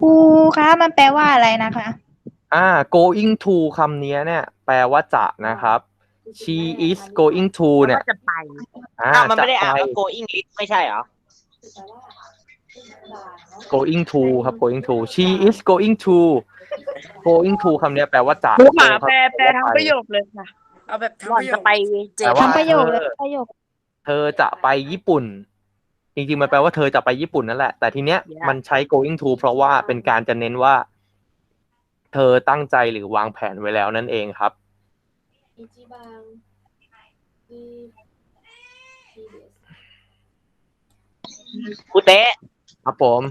ครูคะมันแปลว่าอะไรนะคะ อ่า going to คำนี้เนี่ย แปลว่าจะนะครับ she is going to เนี่ยก็จะไปอ่าอ้าวมันไม่ได้จะอ่านไป ว่า go English ไม่ใช่เหรอ going to ครับ going to she is going to going to คำนี้แปลว่าจะครูหมาครับแปลแปลทั้งว่าประโยคเลยค่ะ เอาแบบทั้งก่อปนระโยจะค ไปเจแต่ว่า ทำประโยคเลยประโยค เธอจะไปญี่ปุ่น จริงๆ มันแปลว่าเธอจะไปญี่ปุ่นนั่นแหละ แต่ทีเนี้ยมันใช้ going to เพราะว่าเป็นการจะเน้นว่า เธอตั้งใจหรือวางแผนไว้แล้วนั่นเองครับอิจิบังดีดีเดสครูเตะครับผม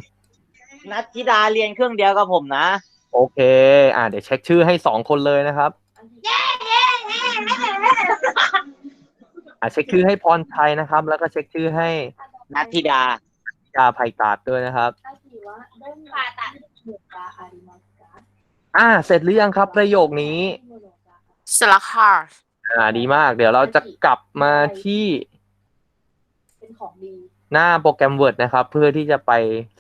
นัทธิดาเรียนเครื่องเดียวกับผมนะ โอเค อ่าเดี๋ยวเช็คชื่อให้สองคนเลยนะครับอันที่อ่าเช็คชื่อให้พรชัยนะครับ แล้วก็เช็คชื่อให้ นัทธิดา ยาไผ่ตาดด้วยนะครับอากิวะโดนมาตัดหมุกะอาริมัสกะอ่า เสร็จหรือยังครับประโยคนี้โมโนกะสลักค่ะอ่า ดีมาก เดี๋ยวเราจะกลับมาที่เป็นของดีหน้าโปรแกรม Word นะครับ เพื่อที่จะไป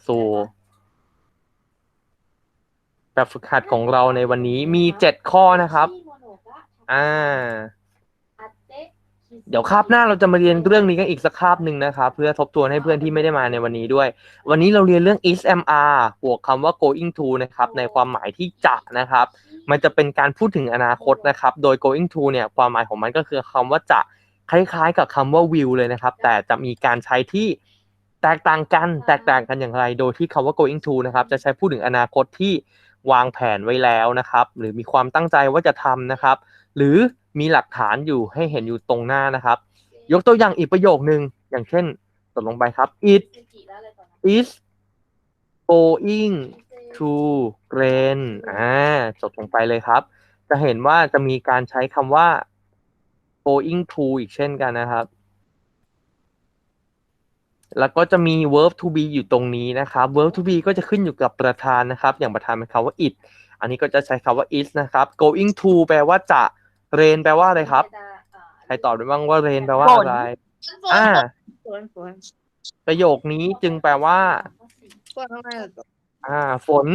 สู่แบบฝึกหัดของเราในวันนี้มีเจ็ดข้อนะครับที่โมโนกะอ่าอาเตะคิ เดี๋ยวคาบหน้าเราจะมาเรียนเรื่องนี้กันอีกสักคาบหนึ่งนะครับ เพื่อทบทวนให้เพื่อนที่ไม่ได้มาในวันนี้ด้วย วันนี้เราเรียนเรื่อง is mr บวกคำว่า going to นะครับ ในความหมายที่จะนะครับ มันจะเป็นการพูดถึงอนาคตนะครับ โดย going to เนี่ย ความหมายของมันก็คือคำว่าจะคล้ายๆ กับคำว่า will เลยนะครับ แต่จะมีการใช้ที่แตกต่างกัน แตกต่างกันอย่างไร โดยที่คำว่า going to นะครับ จะใช้พูดถึงอนาคตที่วางแผนไว้แล้วนะครับ หรือมีความตั้งใจว่าจะทำนะครับ หรือมีหลักฐานอยู่ให้เห็นอยู่ตรงหน้านะครับ ยกตัวอย่างอีกประโยคนึง อย่างเช่นตดลงไปครับ it is going to rain อ่าจดลงไปเลยครับ จะเห็นว่าจะมีการใช้คำว่า going to อีกเช่นกันนะครับ แล้วก็จะมี verb to be อยู่ตรงนี้นะครับ verb to be ก็จะขึ้นอยู่กับประธานนะครับ อย่างประธานเป็นคำว่า it อันนี้ก็จะใช้คำว่า is นะครับ going to แปลว่าจะ rain แปลว่าอะไรครับ ใครตอบได้บ้างว่า rain แปลว่าอะไร อ่าสวนสวนประโยคนี้จึงแปลว่าสวนข้างในเหรออ่า ฝน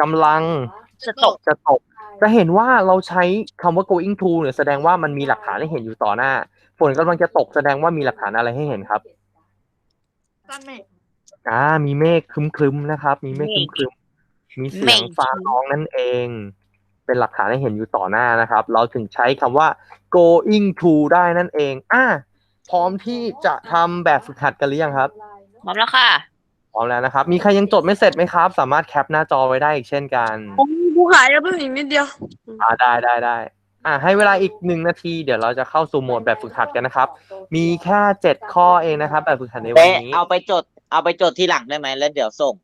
กำลังจะตกจะตก จะเห็นว่าเราใช้คำว่า going to เนี่ยแสดงว่ามันมีหลักฐานให้เห็นอยู่ต่อหน้า ฝนกำลังจะตกแสดงว่ามีหลักฐานอะไรให้เห็นครับตั้นแม่อ่า มีเมฆครึ้มๆนะครับ มีเมฆครึ้มๆมีเสียงฟ้าร้องนั่นเอง เป็นหลักฐานให้เห็นอยู่ต่อหน้านะครับ เราถึงใช้คำว่า going to ได้นั่นเองอ่าพร้อมที่จะทำแบบฝึกหัดกันหรือยังครับพร้อมแล้วค่ะพร้อมแล้วนะครับ มีใครยังจดไม่เสร็จไหมครับ สามารถแคปหน้าจอไว้ได้อีกเช่นกันผมผู้ขายยังเพิ่งอีกนิดเดียวอ่าได้ได้ได้อ่าให้เวลาอีกหนึ่งนาที เดี๋ยวเราจะเข้าสู่โหมดแบบฝึกหัดกันนะครับ มีแค่เจ็ดข้อเองนะครับ แบบฝึกหัดในวันเตะนี้ เอาไปจด เอาไปจดที่หลังได้ไหมแล้วเดี๋ยวส่ง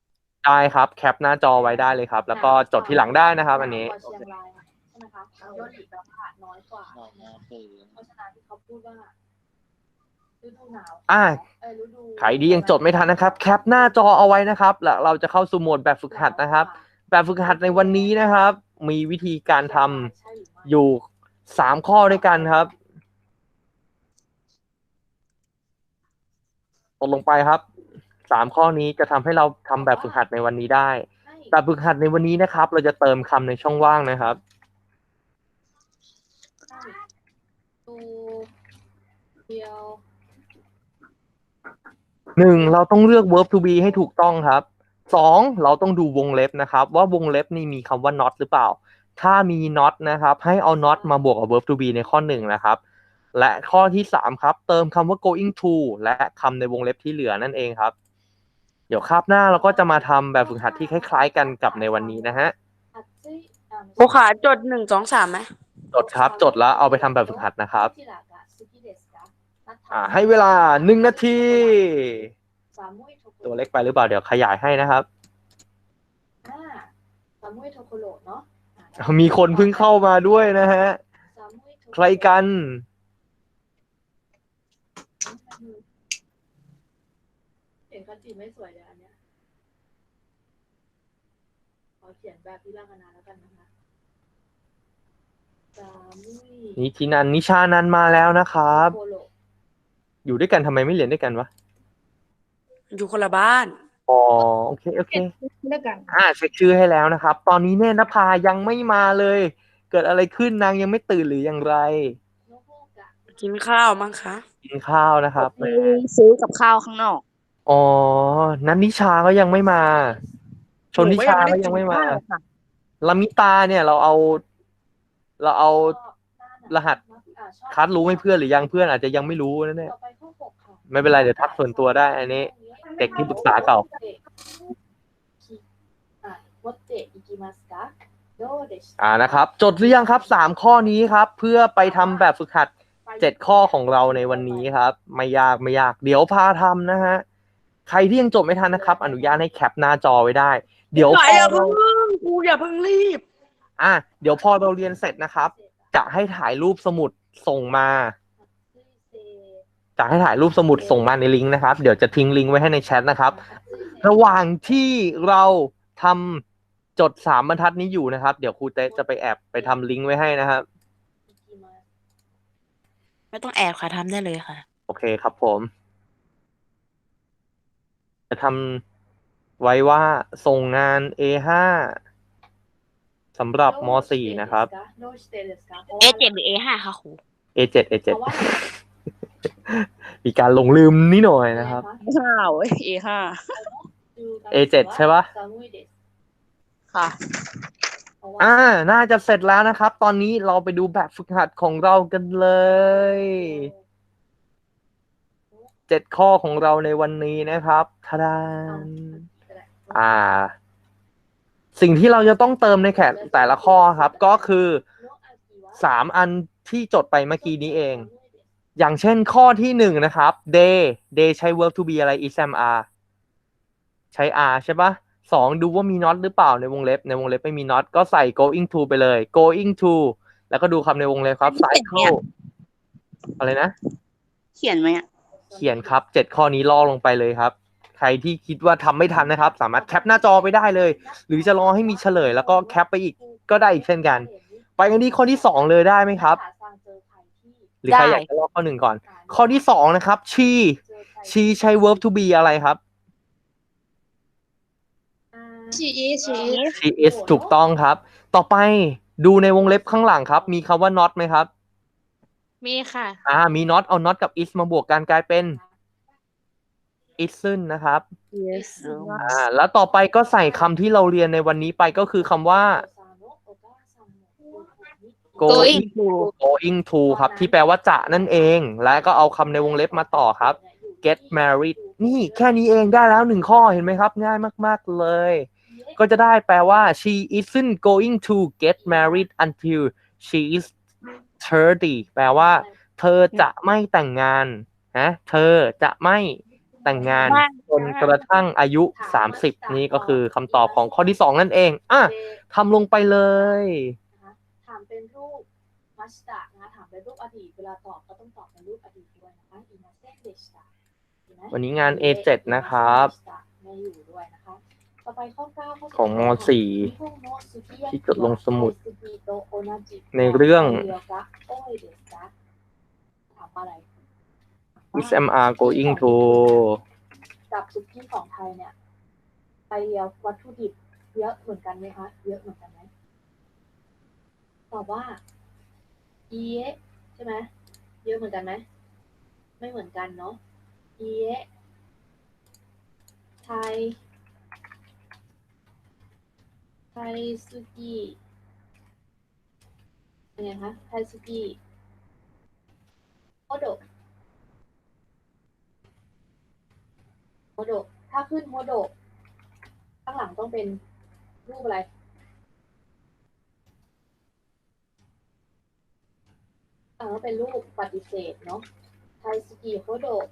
ได้ครับแคปหน้าจอไว้ได้เลยครับ แล้วก็จดที่หลังได้นะครับ อันนี้เชียงรายใช่ไหมคะยอดอีกแล้วค่ะน้อยกว่าเพราะฉะนั้นที่เขาพูดว่าฤดูหนาวอ่าเออฤดูใครดียังจดไม่ทันนะครับ แคปหน้าจอเอาไว้นะครับแล้วเราจะเข้าสู่โหมดแบบฝึกหัดนะครับ แบบฝึกหัดในวันนี้นะครับ มีวิธีการทำใช่หรือไม่อยู่สามข้อด้วยกันครับกดลงไปครับ สามข้อนี้จะทำให้เราทำแบบฝึกหัดในวันนี้ได้ให้แบบฝึกหัดในวันนี้นะครับ เราจะเติมคำในช่องว่างนะครับให้ดูเดียวหนึ่งเราต้องเลือก verb to be ให้ถูกต้องครับสองเราต้องดูวงเล็บนะครับ ว่าวงเล็บนี่มีคำว่า not หรือเปล่า ถ้ามี not นะครับ ให้เอา not มาบวกกับ verb to be ในข้อหนึ่งนะครับ และข้อที่สามครับ เติมคำว่า going to และคำในวงเล็บที่เหลือนั่นเองครับ เดี๋ยวคาบหน้าเราก็จะมาทำแบบฝึกหัดที่คล้าย ๆ กันกับในวันนี้นะฮะอัดซิอ่าไม่ใช่ผู้ขาจดหนึ่งสองสามไหมจดครับจดแล้วเอาไปทำแบบฝึกหัดนะครับที่หลักอะซุกิเดสกะนัทธาอ่าให้เวลาหนึ่งนาทีสามุยโทโคโรตัวเล็กไปหรือเปล่าเดี๋ยวขยายให้นะครับอ่าสามุยโทโคโรเนาะอ่ามีคนเพิ่งเข้ามาด้วยนะฮะสามุยโทโโใครกัน เขียนคันจิไม่สวยเลยอันเนี้ยขอเขียนแบบพิรากนาแล้วกันนะคะสามุยนิชินันนิชานันมาแล้วนะครับ โคโรอยู่ด้วยกันทำไมไม่เรียนด้วยกันวะ อยู่คนละบ้าน อ๋อ โอเค โอเค ด้วยกัน อ่าเช็คชื่อให้แล้วนะครับ ตอนนี้เนี่ยนภายังไม่มาเลย เกิดอะไรขึ้นนางยังไม่ตื่นหรืออย่างไร นกฮูกอะ กินข้าวมั้งคะ กินข้าวนะครับ ซื้อกับข้าวข้างนอก อ๋อ นันนิชาก็ยังไม่มา ชนนิชาก็ยังไม่มาลามิตาเนี่ยเราเอา เราเอารหัสคัดรู้ให้เพื่อนหรือยังเพื่อนอาจจะยังไม่รู้นั่นแหละต่อไปข้อหกค่ะไม่เป็นไรเดี๋ยวทักส่วนตัวได้อันนี้ เด็กที่ปรึกษาเก่าอะวดเตะอิกิมัสกะโดเดชิอ่านะครับ จดหรือยังครับสามข้อนี้ครับ เพื่อไปทำแบบฝึกหัดเจ็ดข้อของเราในวันนี้ครับ ไม่ยากไม่ยาก เดี๋ยวพาทำนะฮะ ใครที่ยังจดไม่ทันนะครับ อนุญาตให้แคปหน้าจอไว้ได้ เดี๋ยวไหพนออย่าเราเพิ่งกูอย่าเพิ่งรีบ อะเดี๋ยวพอเราเรียนเสร็จนะครับ จะให้ถ่ายรูปสมุดส่งมาจะให้ถ่ายรูปสมุดส่งมาในลิงก์นะครับ เดี๋ยวจะทิ้งลิงก์ไว้ให้ในแชทนะครับ ระหว่างที่เราทำจดสามบรรทัดนี้อยู่นะครับ เดี๋ยวครูเต๊ะจะไปแอบไปทำลิงก์ไว้ให้นะครับ ไม่ต้องแอบค่ะทำได้เลยค่ะ โอเคครับผม จะทำไว้ว่าส่งงาน A5 สำหรับม .4 นะครับ A เจ็ดหรือ A ห้าค่ะครู A7 A7 มีการหลงลืมนิดหน่อยนะครับ ห้าเว้ย A ห้า A7 ใช่ปะ ค่ะ อ่า น่าจะเสร็จแล้วนะครับ ตอนนี้เราไปดูแบบฝึกหัดของเรากันเลย เจ็ดข้อของเราในวันนี้นะครับทาดานอ่า สิ่งที่เราจะต้องเติมในแขนแต่ละข้อครับ ก็คือสามอันที่จดไปเมื่อกี้นี้เอง อย่างเช่นข้อที่หนึ่งนะครับ day day ใช้ verb to be อะไร is am are ใช้ are ใช่ปะสองดูว่ามี not หรือเปล่าในวงเล็บ ในวงเล็บไม่มี not ก็ใส่ going to ไปเลย going to แล้วก็ดูคำในวงเล็บครับ cycle อะไรนะ เขียนไหมอะเขียนครับเจ็ดข้อนี้ล่อลงไปเลยครับ ใครที่คิดว่าทำไม่ทันนะครับ สามารถแคปหน้าจอไปได้เลย หรือจะรอให้มีเฉลย แล้วก็แคปไปอีกก็ได้อีกเช่นกัน ไปกันที่ข้อที่สองเลยได้ไหมครับ หรือใครอยากจะลอกข้อหนึ่งก่อน ข้อที่สองนะครับ she she ใช้ verb to be อะไรครับชีอีชี she is ถูกต้องครับ ต่อไปดูในวงเล็บข้างหลังครับ มีคำว่า not ไหมครับ มีค่ะ อ่า มี not เอา not กับ is มาบวกกันกลายเป็น isn't นะครับ yes อ่า แล้วต่อไปก็ใส่คำที่เราเรียนในวันนี้ไปก็คือคำว่า going to going to ครับ ที่แปลว่าจะนั่นเอง และก็เอาคำในวงเล็บมาต่อครับ get married นี่แค่นี้เองได้แล้วหนึ่งข้อเห็นไหมครับ ง่ายมาก ๆ เลย ก็จะได้แปลว่า she isn't going to get married until she is 30แปลว่า เธอจะไม่แต่งงานนะเธอจะไม่แต่งงานจนกระทั่งอายุ 30 นี่ก็คือคำตอบของข้อที่ 2 นั่นเอง อะทำลงไปเลยถามเป็นรูปมัสตะนะคะถามเป็นรูปอดีตเวลาตอบก็ต้องตอบเป็นรูปอดีตด้วยนะคะอินาเซนเดชตะวันนี้งาน A7 นะครับไม่อยู่ด้วยนะคะต่อไปข้อเก้าข้ของม .4 ที่ที่จดลงสมุด ในเรื่อง ถามว่าอะไร is am are going to กับสุกี้ของไทยเนี่ย ไปเรียววัตถุดิบเยอะเหมือนกันไหมคะ เยอะเหมือนกันไหมตอบว่าเอะใช่ไหมเยอะเหมือนกันไหม ไม่เหมือนกันเนาะเอะไทยไทยสุกี้ เป็นไงคะไทยสุกี้โอโดะโฮโดะถ้าขึ้นโฮโดะข้างหลังต้องเป็นรูปอะไร อ่าเป็นรูปปฏิเสธเนาะไทสกิโฮโดะ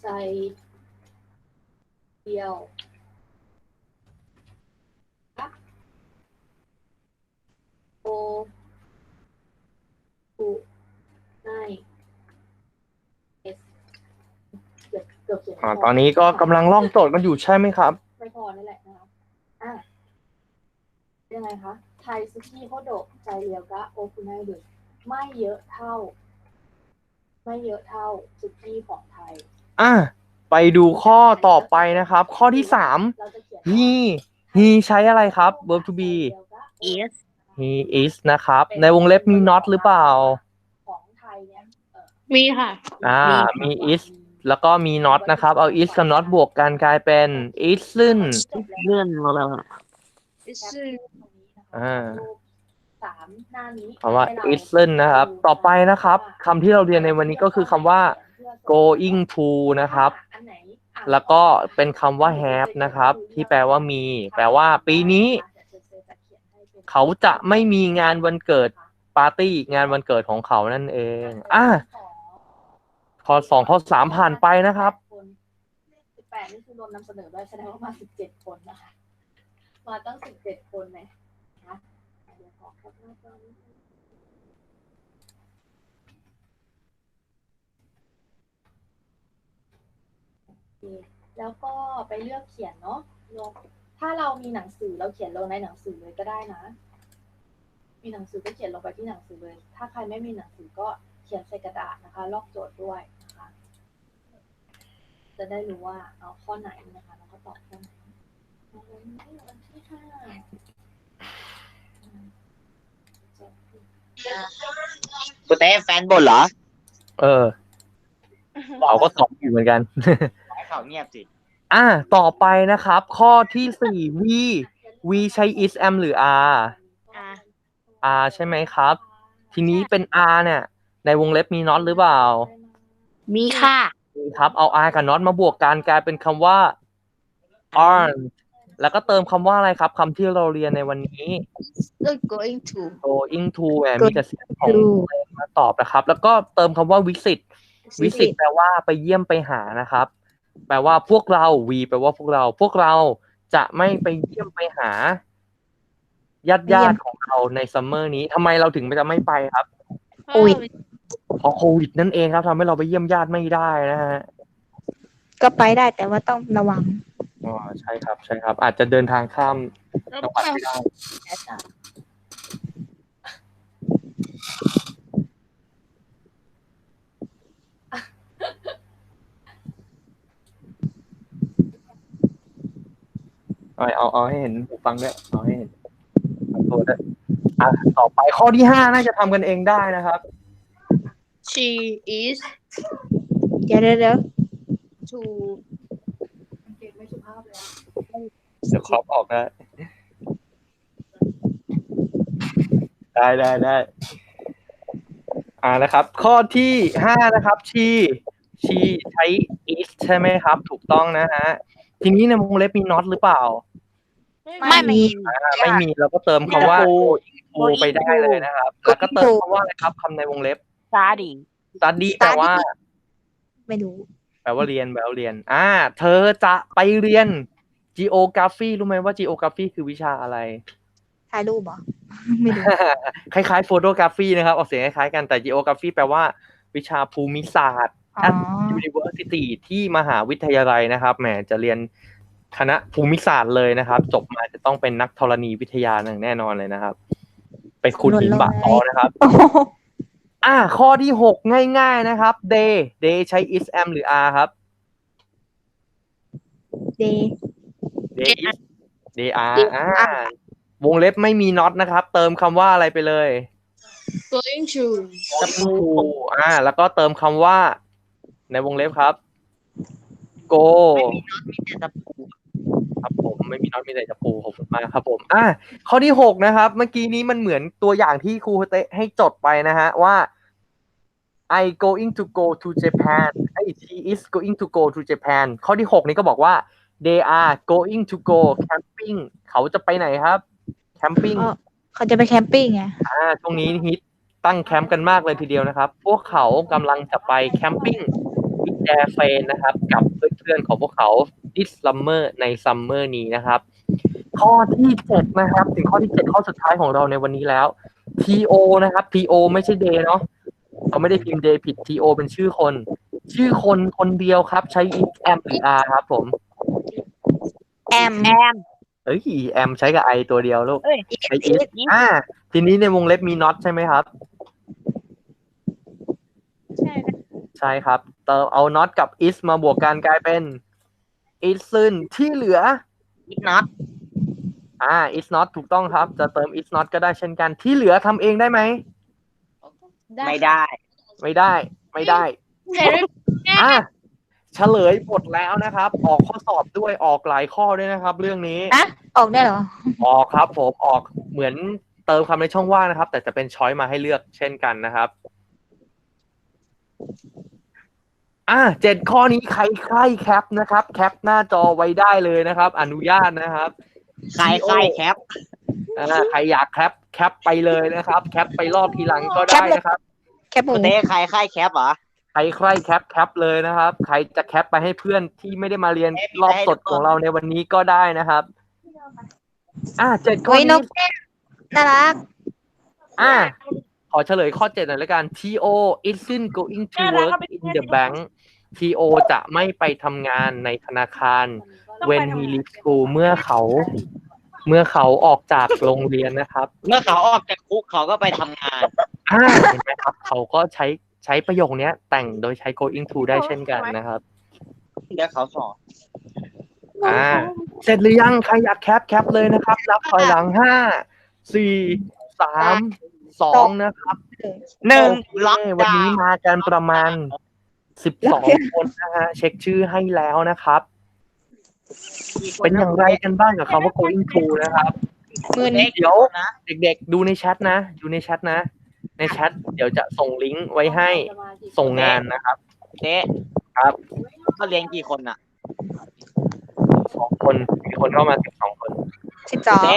ใส่เดียวอะโอไนเอสเกื อบเกือบเขียนไม่อ่าพตอนนี้ก็กำลังล่องโจทย์กันอยู่ใช่ไหมครับไม่พอนั่นแหละนะคะอะยังไงคะไทยซุกี้โฮโดะใจเรียวกะโอคุไนดุไม่เยอะเท่า ไม่เยอะเท่าซุกี้ของไทย อะไปดูข้อต่อไปนะครับ ข้อที่สาม เราจะเขียน he he ใช้อะไรครับ verb to be is he is นะครับ ในวงเล็บมี not หรือเปล่า ของไทยเนี่ยเออมีค่ะ อ่า มี is แล้วก็มี not นะครับ เอา is กับ not บวกกันกลายเป็น isn't เลื่อนมาแล้วอ่าสามหน้านี้คำว่าให้เร isn't นะครับ ต่อไปนะครับคำที่เราเรียนในวันนี้ก็คือคำว่า going to นะครับ อันไหนแล้วก็เป็นคำว่า have นะครับ ที่แปลว่ามี แปลว่าปีนี้ เขาจะไม่มีงานวันเกิดปาร์ตี้งานวันเกิดของเขานั่นเอง อะ ข้อสองข้อสามผ่านไปนะครับสิบแปดนี่คือรวมนำเสนอด้วยแสดงว่ามาสิบเจ็ดคนนะคะ มาตั้งสิบเจ็ดคนไหมนะเดี๋ยวขอแคปหน้าจอนิดนึงโอเคแล้วก็ไปเลือกเขียนเนาะลงถ้าเรามีหนังสือเราเขียนลงในหนังสือเลยก็ได้นะ มีหนังสือก็เขียนลงไปที่หนังสือเลย ถ้าใครไม่มีหนังสือก็ ขียนใส่กระดาษนะคะ ลอกโจทย์ด้วยนะคะ จะได้รู้ว่าเอาข้อไหนนะคะ แล้วก็ตอบข้อไหนเอาวันนี้วันที่ห้าอืมเจ็ดคุณเต้แฟนบ่นเหรอ เออเราก็ตอบอยู่เหมือนกัน ให้เขาเงียบสิ อะต่อไปนะครับ ข้อที่สี่ v v ใช้ is am หรือ are r ใช่ไหมครับ ทีนี้เป็น r เนี่ย ในวงเล็บมี not หรือเปล่า มีค่ะ มีครับ เอา r กับ not มาบวกกันกลายเป็นคำว่า aren't แล้วก็เติมคำว่าอะไรครับคำที่เราเรียนในวันนี้ going to going to แหมมีแต่เสียงของตัวเองมาตอบนะครับ แล้วก็เติมคำว่า visit visit แปลว่าไปเยี่ยมไปหานะครับ แปลว่าพวกเรา we แปลว่าพวกเรา พวกเราจะไม่ไปเยี่ยมไปหาญาติญาติๆของเราในซัมเมอร์นี้ทำไมเราถึงจะไม่ไปครับโควิด เพราะโควิดนั่นเองครับทำให้เราไปเยี่ยมญาติไม่ได้นะฮะก็ไปได้แต่ว่าต้องระวังอ๋อใช่ครับ ใช่ครับ อาจจะเดินทางข้ามจังหวัดไม่ได้เอาเอาเอาให้เห็นหูฟังด้วยเอาให้เห็นเอาตัวด้วยอะต่อไปข้อที่ห้าน่าจะทำกันเองได้นะครับ she is เดี๋ยวเดี๋ยวเดี๋ยว to เก่งไม่สุภาพเลยอะเดี๋ยวครอบออกได้ ได้ได้ได้อ่านะครับ ข้อที่ห้านะครับ ชีชีใช้ is ใช่ไหมครับ ถูกต้องนะฮะ ทีนี้ในวงเล็บมี not หรือเปล่าไม่มี อ่าไม่มีเราก็เติมคำว่า go into ไปได้เลยนะครับ แล้วก็เติมคำว่าอะไรครับคำในวงเล็บ study study แปลว่า ไม่รู้ แปลว่าเรียนแปลว่าเรียน อ่า เธอจะไปเรียน geography รู้ไหมว่า geography คือวิชาอะไร ถ่ายรูปเหรอ ไม่รู้ คล้ายๆ photography นะครับ ออกเสียงคล้ายๆกันแต่ geography แปลว่า วิชาภูมิศาสตร์ อ๋อ university ที่มหาวิทยาลัยนะครับ แหม จะเรียนคณะภูมิศาสตร์เลยนะครับ จบมาจะต้องเป็นนักธรณีวิทยาอย่างแน่นอนเลยนะครับ ไปขุดหินบาทอนะครับ โอ้โห อ่า ข้อที่หกง่าย ๆนะครับ day day ใช้ is am หรือ are ครับเด day is day are อ่าวงเล็บไม่มี not นะครับ เติมคำว่าอะไรไปเลย going to จะปูอ่า แล้วก็เติมคำว่า ในวงเล็บครับ go ครับผมไม่มีน็อตมีแต่จะปูขอบคุณมากครับผมอะข้อที่หกนะครับ เมื่อกี้นี้มันเหมือนตัวอย่างที่ครูเตะให้จดไปนะฮะว่า I going to go to Japan ไอ้ she is going to go to Japan ข้อที่หกนี้ก็บอกว่า they are going to go camping เขาจะไปไหนครับ camping อ๋อเขาจะไปแคมปิ้งไงอ่าช่วงนี้ฮิตตั้งแคมป์กันมากเลยทีเดียวนะครับ พวกเขากำลังจะไปแคมปิ้งวิด แอร์เฟนนะครับ กับเพื่อนๆของพวกเขาดิสซัมเมอร์ในซัมเมอร์นี้นะครับ ข้อที่เจ็ดนะครับ ถึงข้อที่เจ็ดข้อสุดท้ายของเราในวันนี้แล้ว TO นะครับ TO ไม่ใช่ day เนาะเราไม่ได้พิมพ์ day ผิด TO เป็นชื่อคน ชื่อคนคนเดียวครับ ใช้ is am หรือ are ครับผมแอมแอมเอ้ย am ใช้กับ i ตัวเดียวลูกเอ้ย ใช้ is อ่าทีนี้ในวงเล็บมี not ใช่ไหมครับ ใช่ใช่ครับ เติมเอา not กับ is มาบวกกันกลายเป็น isn't ที่เหลืออิทน็อตอ่า is not ถูกต้องครับ จะเติม is not ก็ได้เช่นกัน ที่เหลือทำเองได้ไหม ไม่ได้ ไม่ได้ ไม่ได้แฮร์รี่อะเฉลยหมดแล้วนะครับ ออกข้อสอบด้วยออกหลายข้อด้วยนะครับ เรื่องนี้อะออกได้เหรอ ออกครับ ผมออกเหมือนเติมคำในช่องว่างนะครับ แต่จะเป็นช้อยมาให้เลือกเช่นกันนะครับ อะเจ็ดข้อนี้ใครใครแคปนะครับ แคปหน้าจอไว้ได้เลยนะครับ อนุญาตนะครับ ใครใครแคปอ่าใครอยากแคปแคปไปเลยนะครับ แคปไปรอบทีหลังก็ได้นะครับ แคปหมูกูเต้ใครใครแคปเหรอใครใครแคปแคปเลยนะครับ ใครจะแคปไปให้เพื่อนที่ไม่ได้มาเรียนรอบสดของเราในวันนี้ก็ได้นะครับ อะเจ็ดข้อโอ้ยนนี้กแก้วน่ารัก อะ ขอเฉลยข้อเจ็ดหน่อยละกัน TO isn't going to work in the bank TO จะไม่ไปทำงานในธนาคาร when he leaves school เมื่อเขา เมื่อเขาออกจากโรงเรียนนะครับเมื่อเขาออกจากคุกเขาก็ไปทำงาน อ่าเห็นไหมครับ เขาก็ใช้ใช้ประโยคเนี้ย แต่งโดยใช้ going to ได้เช่นกันนะครับ เดี๋ยวเขาสอนอ่า เสร็จหรือยังใครอยากแคปแคปเลยนะครับ รับถอยหลังห้าสี่สาม สองนะครับหนึ่งโอเคล็อกวันดาวนี้น์มากันประมาณสิบสองคนนะฮะเช็คชื่อให้แล้วนะครับ เป็นอย่างไรกันบ้างกับคำว่า going to นะครับมือเด็นี้กเดี๋ยวนะเด็กๆ ดูในแชทนะ ดูในแชทนะ ในแชทเดี๋ยวจะส่งลิงก์ไว้ให้ส่งงานนะครับเต้ครับเขาเรียนกี่คนอะสองคนมีคนเข้ามาสิบสองคนสิบสองเต้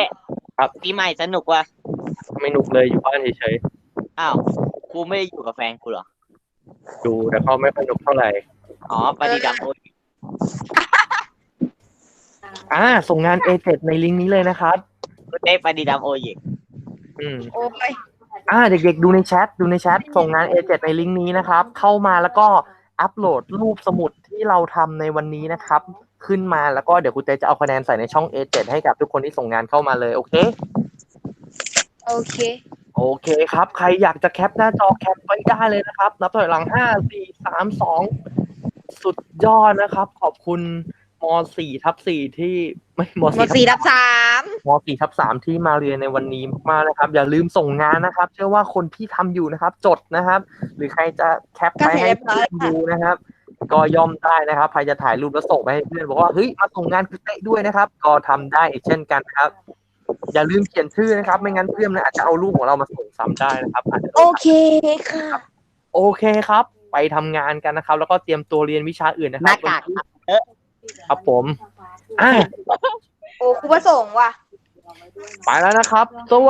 ครับปีใหม่สนุกว่ะ ไม่หนุกเลยอยู่บ้านเฉยอ้าวกูไม่ได้อยู่กับแฟนกูเหรอ ๆดูแต่ก็ไม่ค่อยหนุกเท่าไหร่อ๋อปฏิดำโอ้ยอ่าส่งงาน A7 ในลิงก์นี้เลยนะครับ กูเต้ปฏิดำโอ้ยอืม โอ้ยอ่าเด็กๆดูในแชทดูในแชทส่งงาน A7 ในลิงก์นี้นะครับ เข้ามาแล้วก็อัปโหลดรูปสมุดที่เราทำในวันนี้นะครับ ขึ้นมาแล้วก็เดี๋ยวคุณเตจะเอาคะแนนใส่ในช่อง A7 ให้กับทุกคนที่ส่งงานเข้ามาเลยโอเค โอเค โอเคครับ ใครอยากจะแคปหน้าจอแคปไว้ได้เลยนะครับ นับถอยหลังห้าสี่สามสองสุดยอดนะครับ ขอบคุณมสี่ทับสี่ที่ไม่มหมดสี่สี่ทัดับบสามมสี่ทับสามที่มาเรียนในวันนี้มากๆนะครับ อย่าลืมส่งงานนะครับ เชื่อว่าคนที่ทำอยู่นะครับ จดนะครับ หรือใครจะแคปไปให้เพื่อนดูนะครับ ก็ย่อมได้นะครับ ใครจะถ่ายรูปแล้วส่งไปให้เพื่อนบอกว่าเฮ้ยมาส่งงานคือเตะด้วยนะครับ ก็ทำได้อีกเช่นกันนะครับ อย่าลืมเขียนชื่อนะครับ ไม่งั้นเพื่อนมันอาจจะเอารูปของเรามาส่งซ้ำได้นะครับอาจจะโดนโอเคค่ะ โอเคครับ ไปทำงานกันนะครับ แล้วก็เตรียมตัวเรียนวิชาอื่นนะคหรัน้าบ กากครับผม อะ โอ้ครูประสงค์ว่ะ ไปแล้วนะครับ สวัส